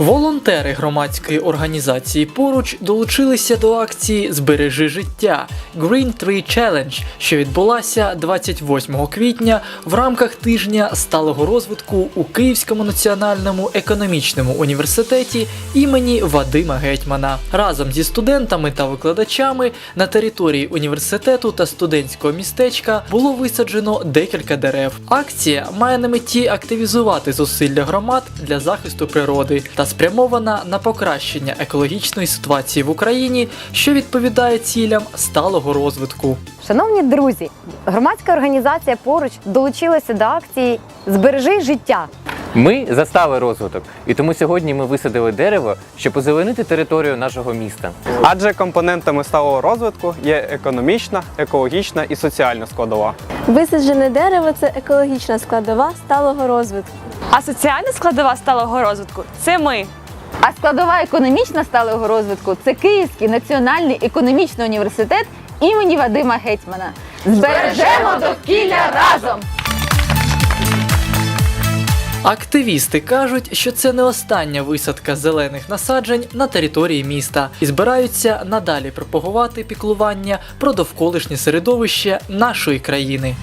Волонтери громадської організації поруч долучилися до акції Збережи життя Green Tree Challenge, що відбулася 28 квітня в рамках тижня сталого розвитку у Київському національному економічному університеті імені Вадима Гетьмана. Разом зі студентами та викладачами на території університету та студентського містечка було висаджено декілька дерев. Акція має на меті активізувати зусилля громад для захисту природи та спрямована на покращення екологічної ситуації в Україні, що відповідає цілям сталого розвитку. Шановні друзі, громадська організація поруч долучилася до акції Збережи життя. Ми за сталий розвиток, і тому сьогодні ми висадили дерево, щоб озеленити територію нашого міста. Адже компонентами сталого розвитку є економічна, екологічна і соціальна складова. Висаджене дерево це екологічна складова сталого розвитку. А соціальна складова сталого розвитку це ми. А складова економічна сталого розвитку це Київський національний економічний університет імені Вадима Гетьмана. Збережемо довкілля разом! Активісти кажуть, що це не остання висадка зелених насаджень на території міста і збираються надалі пропагувати піклування про довколишнє середовище нашої країни.